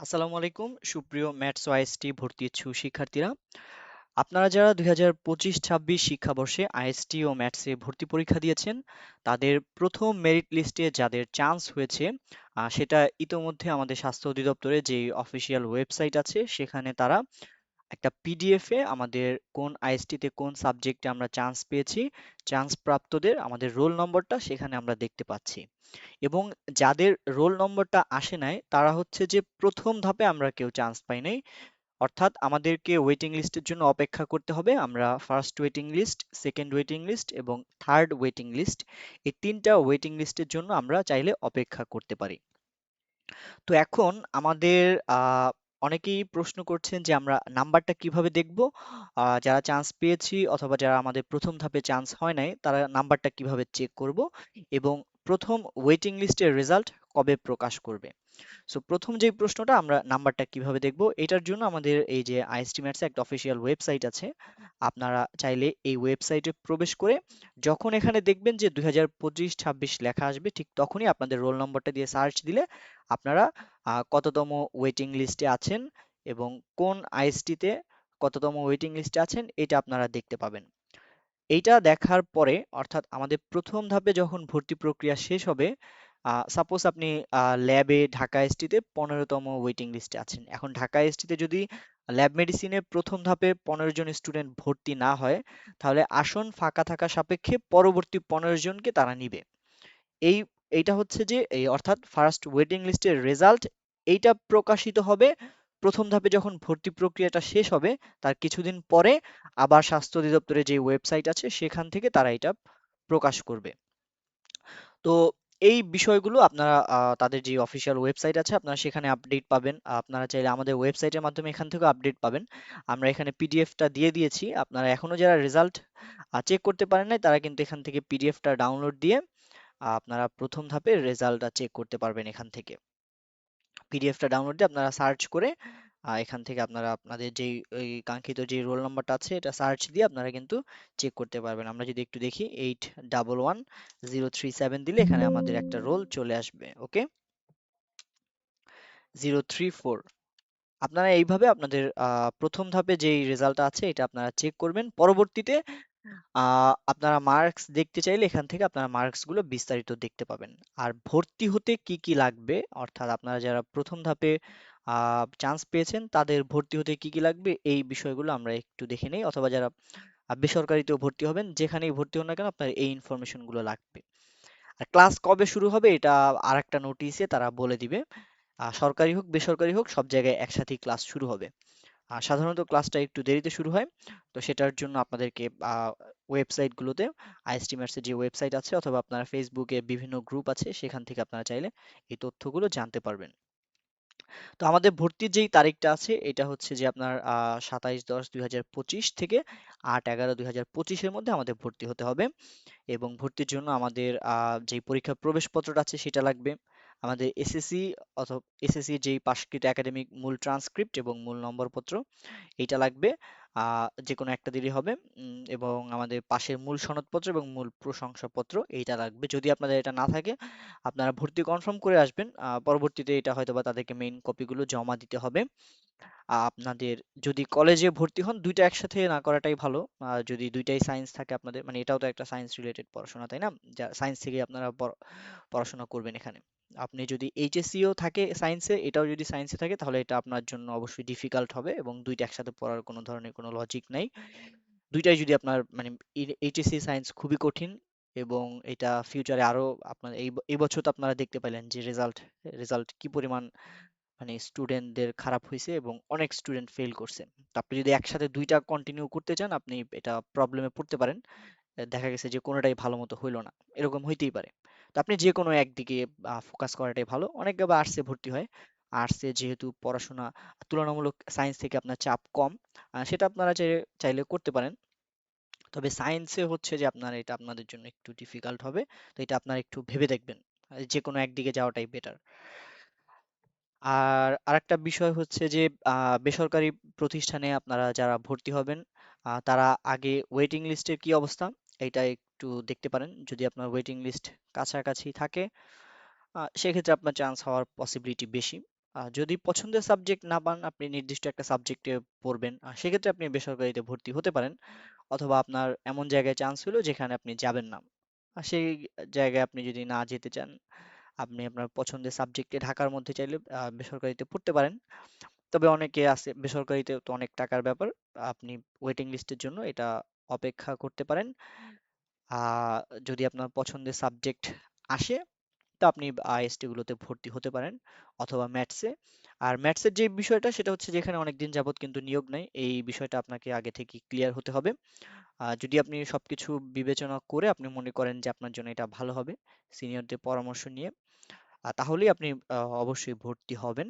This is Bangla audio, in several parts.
আসসালামু আলাইকুম। সুপ্রিয় ম্যাথস আইএসটি ভর্তি ইচ্ছুক শিক্ষার্থীরা, আপনারা যারা দুই হাজার পঁচিশ ছাব্বিশ শিক্ষাবর্ষে আইএসটি ও ম্যাথসে ভর্তি পরীক্ষা দিয়েছেন, তাদের প্রথম মেরিট লিস্টে যাদের চান্স হয়েছে সেটা ইতোমধ্যে আমাদের স্বাস্থ্য অধিদপ্তরে যে অফিসিয়াল ওয়েবসাইট আছে, সেখানে তারা একটা পিডিএফ আমাদের কোন আইএসটিতে কোন সাবজেক্টে আমরা চান্স পেয়েছি চান্স প্রাপ্তদের আমাদের রোল নম্বরটা সেখানে আমরা দেখতে পাচ্ছি। এবং যাদের রোল নম্বরটা আসে নাই, তারা হচ্ছে যে প্রথম ধাপে আমরা কেউ চান্স পাই নাই। অর্থাৎ আমাদেরকে ওয়েটিং লিস্টের জন্য অপেক্ষা করতে হবে। আমরা first waiting list second waiting list এবং থার্ড ওয়েটিং লিস্ট এই তিনটা ওয়েটিং লিস্টের জন্য আমরা চাইলে অপেক্ষা করতে পারি। তো এখন আমাদের অনেকেই প্রশ্ন করছেন যে আমরা নাম্বারটা কীভাবে দেখব? যারা চান্স পেয়েছি অথবা যারা আমাদের প্রথম ধাপে চান্স হয় নাই, তারা নাম্বারটা কীভাবে চেক করব? এবং প্রথম ওয়েটিং লিস্টের রেজাল্ট কবে প্রকাশ করবে? সো প্রথম যে প্রশ্নটা আমরা নাম্বারটা কীভাবে দেখব, এটার জন্য আমাদের এই যে আইএসটি ম্যাথস একটা অফিসিয়াল ওয়েবসাইট আছে, আপনারা চাইলে এই ওয়েবসাইটে প্রবেশ করে যখন এখানে দেখবেন যে দুই হাজার লেখা আসবে, ঠিক তখনই আপনাদের রোল নম্বরটা দিয়ে সার্চ দিলে আপনারা কততম ওয়েটিং লিস্টে আছেন এবং কোন আইএসটিতে কততম ওয়েটিং লিস্টে আছেন, এটা আপনারা দেখতে পাবেন। এইটা দেখার পরে, অর্থাৎ আমাদের প্রথম ধাপে যখন ভর্তি প্রক্রিয়া শেষ হবে সাপোজ আপনি ল্যাবে ঢাকা এসটিতে পনেরোতম ওয়েটিং লিস্টে আছেন। এখন ঢাকা এসটিতে যদি ল্যাব মেডিসিনে প্রথম ধাপে পনেরো জন স্টুডেন্ট ভর্তি না হয়, তাহলে আসন ফাঁকা থাকা সাপেক্ষে পরবর্তী পনেরো জনকে তারা নিবে। এই, এইটা হচ্ছে যে, এই অর্থাৎ ফার্স্ট ওয়েটিং লিস্টের রেজাল্ট এইটা প্রকাশিত হবে, প্রথম ধাপে যখন ভর্তি প্রক্রিয়াটা শেষ হবে, তার কিছুদিন পরে আবার স্বাস্থ্য অধিদপ্তরের যে ওয়েবসাইট আছে, সেখান থেকে তারা এটা প্রকাশ করবে। তো এই বিষয়গুলো আপনারা তাদের যে অফিসিয়াল ওয়েবসাইট আছে, আপনারা সেখানে আপডেট পাবেন। আপনারা চাইলে আমাদের ওয়েবসাইটের মাধ্যমে এখান থেকে আপডেট পাবেন। আমরা এখানে পিডিএফটা দিয়ে দিয়েছি। আপনারা এখনও যারা রেজাল্ট চেক করতে পারেন নাই, তারা কিন্তু এখান থেকে পিডিএফটা ডাউনলোড দিয়ে আপনারা প্রথম ধাপে রেজাল্টটা চেক করতে পারবেন এখান থেকে। পিডিএফটা ডাউনলোড দিয়ে আপনারা সার্চ করে এখান থেকে আপনারা আপনাদের যেই, ওই কাঙ্ক্ষিত যে রোল নাম্বারটা আছে, এটা সার্চ দিয়ে আপনারা কিন্তু চেক করতে পারবেন। আমরা যদি একটু দেখি eight double one zero three seven দিলে এখানে আমাদের একটা রোল চলে আসবে ওকে জিরো থ্রি ফোর আপনারা এইভাবে আপনাদের প্রথম ধাপে যেই রেজাল্টটা আছে, এটা আপনারা চেক করবেন। পরবর্তীতে আপনারা মার্কস দেখতে চাইলে এখান থেকে আপনারা মার্কসগুলো বিস্তারিত দেখতে পাবেন। আর ভর্তি হতে কি কি লাগবে, অর্থাৎ আপনারা যারা প্রথম ধাপে চান্স পেয়েছেন, তাদের ভর্তি হতে কি কি লাগবে, এই বিষয়গুলো আমরা একটু দেখে নেই। অথবা যারা বেসরকারিতেও ভর্তি হবেন, যেখানেই ভর্তি হন না কেন, আপনার এই ইনফরমেশনগুলো লাগবে। আর ক্লাস কবে শুরু হবে, এটা আর আরেকটা নোটিশে তারা বলে দিবে। সরকারি হোক, বেসরকারি হোক, সব জায়গায় একসাথেই ক্লাস শুরু হবে। আর সাধারণত ক্লাসটা একটু দেরিতে শুরু হয়, তো সেটার জন্য আপনাদেরকে ওয়েবসাইট গুলোতে আইএসটি ম্যাথসের যে ওয়েবসাইট আছে, অথবা আপনারা ফেসবুকে বিভিন্ন গ্রুপ আছে, সেখান থেকে আপনারা চাইলে এই তথ্যগুলো জানতে পারবেন। তো আমাদের ভর্তির যেই তারিখটা আছে, এটা হচ্ছে যে আপনার সাতাইশ দশ দুই হাজার পঁচিশ থেকে আট এগারো দুই হাজার পঁচিশের মধ্যে আমাদের ভর্তি হতে হবে এবং ভর্তির জন্য আমাদের যেই পরীক্ষার প্রবেশপত্রটা আছে সেটা লাগবে। আমাদের এসএসসি অথবা এসএসসি যেই পাশকৃত একাডেমিক মূল ট্রান্সক্রিপ্ট এবং মূল নম্বরপত্র, এটা লাগবে। যে কোনো একটা দিলেই হবে। এবং আমাদের পাশের মূল সনদপত্র এবং মূল প্রশংসাপত্র এইটা লাগবে। যদি আপনাদের এটা না থাকে, আপনারা ভর্তি কনফার্ম করে আসবেন। পরবর্তীতে এটা হয়তোবা তাদেরকে মেইন কপিগুলো জমা দিতে হবে। আপনাদের যদি কলেজে ভর্তি হন, দুইটা একসাথে না করাটাই ভালো। যদি দুইটাই সায়েন্স থাকে আপনাদের মানে এটাও তো একটা সায়েন্স রিলেটেড পড়াশোনা, তাই না? যা সায়েন্স থেকে আপনারা পড়াশোনা করবেন এখানে। আপনি যদি এইচএসসিও থাকে সায়েন্সে এটাও যদি সায়েন্সে থাকে, তাহলে এটা আপনার জন্য অবশ্যই ডিফিকাল্ট হবে এবং দুইটা একসাথে পড়ার কোনো ধরনের কোনো লজিক নাই। দুইটাই যদি আপনার মানে এইচএসসি সায়েন্স খুবই কঠিন এবং এটা ফিউচারে আরও আপনার এই এই বছর তো আপনারা দেখতে পেলেন যে রেজাল্ট রেজাল্ট কি পরিমাণ মানে স্টুডেন্টদের খারাপ হয়েছে এবং অনেক স্টুডেন্ট ফেল করছে। আপনি যদি একসাথে দুইটা কন্টিনিউ করতে চান, আপনি এটা প্রবলেমে পড়তে পারেন। দেখা গেছে যে কোনোটাই ভালো মতো হইল না। এরকম হইতেই পারে। তো আপনি যে কোনো একদিকে ফোকাস করাটাই ভালো। অনেকে আবার আর্টসে ভর্তি হয়। আর্টসে যেহেতু পড়াশোনা তুলনামূলক সায়েন্স থেকে আপনার চাপ কম সেটা আপনারা চাইলে করতে পারেন। তবে সায়েন্সে হচ্ছে যে আপনার এটা আপনাদের জন্য একটু ডিফিকাল্ট হবে। তো এটা আপনারা একটু ভেবে দেখবেন। যে কোনো একদিকে যাওয়াটাই বেটার আর আরেকটা বিষয় হচ্ছে যে বেসরকারি প্রতিষ্ঠানে আপনারা যারা ভর্তি হবেন তারা আগে ওয়েটিং লিস্টের কি অবস্থা? এটা একটু দেখতে পারেন। যদি আপনার ওয়েটিং লিস্ট কাছাকাছি থাকে সেক্ষেত্রে আপনার চান্স হওয়ার পসিবিলিটি বেশি। যদি পছন্দের সাবজেক্ট না পান, আপনি নির্দিষ্ট একটা সাবজেক্টে পড়বেন সেক্ষেত্রে আপনি বেসরকারিতে ভর্তি হতে পারেন। অথবা আপনার এমন জায়গায় চান্স হলো যেখানে আপনি যাবেন না। সেই জায়গায় আপনি যদি না যেতে চান, আপনি আপনার পছন্দের সাবজেক্টে ঢাকার মধ্যে চাইলে বেসরকারিতে পড়তে পারেন। তবে অনেকে আছে বেসরকারিতে তো অনেক টাকার ব্যাপার। আপনি ওয়েটিং লিস্টের জন্য এটা অপেক্ষা করতে পারেন। যদি আপনার পছন্দের সাবজেক্ট আসে, তো আপনি গুলোতে ভর্তি হতে পারেন অথবা ম্যাথসে। আর ম্যাথসের যে বিষয়টা, সেটা হচ্ছে যেখানে অনেকদিন যাবত কিন্তু নিয়োগ নেই। এই বিষয়টা আপনাকে আগে থেকে ক্লিয়ার হতে হবে। যদি আপনি সবকিছু বিবেচনা করে আপনি মনে করেন যে আপনার জন্য এটা ভালো হবে, সিনিয়রদের পরামর্শ নিয়ে তাহলেই আপনি অবশ্যই ভর্তি হবেন।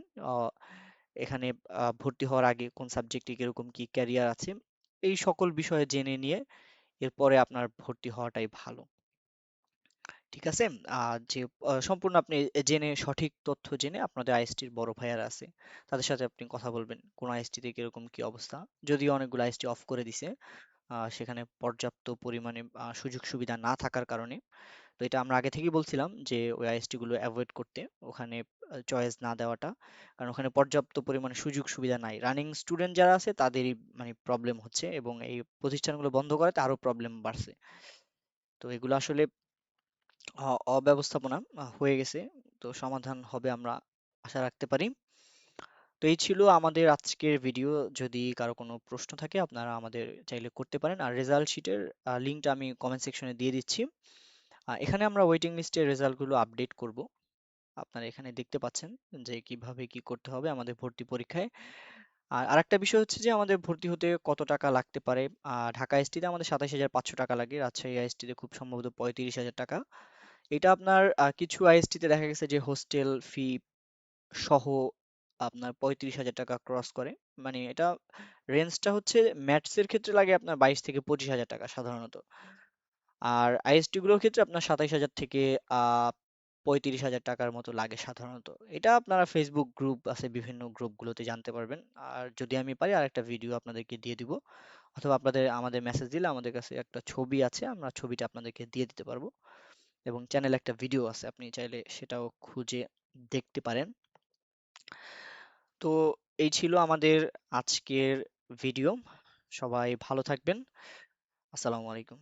এখানে ভর্তি হওয়ার আগে কোন সাবজেক্টে কীরকম কি ক্যারিয়ার আছে এই সকল বিষয়ে জেনে নিয়ে এরপরে আপনার ভর্তি হওয়াটাই ভালো। ঠিক আছে? যে সম্পূর্ণ আপনি জেনে, সঠিক তথ্য জেনে আপনাদের আইএসটির বড় ভাইয়ারা আছে, তাদের সাথে আপনি কথা বলবেন, কোন আইএসটিতে কীরকম কি অবস্থা? যদিও অনেকগুলো আইএসটি অফ করে দিছে সেখানে পর্যাপ্ত পরিমাণে সুযোগ সুবিধা না থাকার কারণে। তো এটা আমরা আগে থেকেই বলছিলাম যে, ওই আইএসটি গুলো অ্যাভয়েড করতে, ওখানে চয়েস না দেওয়াটা। কারণ ওখানে পর্যাপ্ত পরিমাণে সুযোগ সুবিধা নাই। রানিং স্টুডেন্ট যারা আছে, তাদেরই মানে প্রবলেম হচ্ছে এবং এই প্রতিষ্ঠানগুলো বন্ধ করাতে আরও প্রবলেম বাড়ছে। তো এগুলো আসলে অব্যবস্থাপনা হয়ে গেছে। তো সমাধান হবে আমরা আশা রাখতে পারি। তো এই ছিল আমাদের আজকের ভিডিও যদি কারও কোনো প্রশ্ন থাকে, আপনারা আমাদের চাইলে করতে পারেন। আর রেজাল্ট শিটের লিঙ্কটা আমি কমেন্ট সেকশনে দিয়ে দিচ্ছি। এখানে আমরা ওয়েটিং লিস্টের রেজাল্টগুলো আপডেট করব। আপনারা এখানে দেখতে পাচ্ছেন যে কীভাবে কি করতে হবে আমাদের ভর্তি পরীক্ষায়। আর আরেকটা বিষয় হচ্ছে যে আমাদের ভর্তি হতে কত টাকা লাগতে পারে? ঢাকা এসটিতে আমাদের সাতাশ হাজার পাঁচশো টাকা লাগে, রাজশাহী আইএসটিতে খুব সম্ভবত পঁয়ত্রিশ হাজার টাকা। এটা আপনার কিছু আইএসটিতে দেখা গেছে যে হোস্টেল ফি সহ আপনার পঁয়ত্রিশ হাজার টাকা ক্রস করে। মানে এটা রেঞ্জটা হচ্ছে ম্যাথস এর ক্ষেত্রে লাগে আপনার বাইশ থেকে পঁচিশ হাজার টাকা সাধারণত। আর আইএসটি গুলোর ক্ষেত্রে আপনার সাতাইশ হাজার থেকে পঁয়ত্রিশ হাজার টাকার মতো লাগে সাধারণত। এটা আপনারা ফেসবুক গ্রুপ আছে, বিভিন্ন গ্রুপগুলোতে জানতে পারবেন। আর যদি আমি পারি আর একটা ভিডিও আপনাদেরকে দিয়ে দিব। অথবা আপনাদের, আমাদের মেসেজ দিলে আমাদের কাছে একটা ছবি আছে, আমরা ছবিটা আপনাদেরকে দিয়ে দিতে পারব। এবং চ্যানেলে একটা ভিডিও আছে, আপনি চাইলে সেটাও খুঁজে দেখতে পারেন। তো এই ছিল আমাদের আজকের ভিডিও সবাই ভালো থাকবেন। আসসালামু আলাইকুম।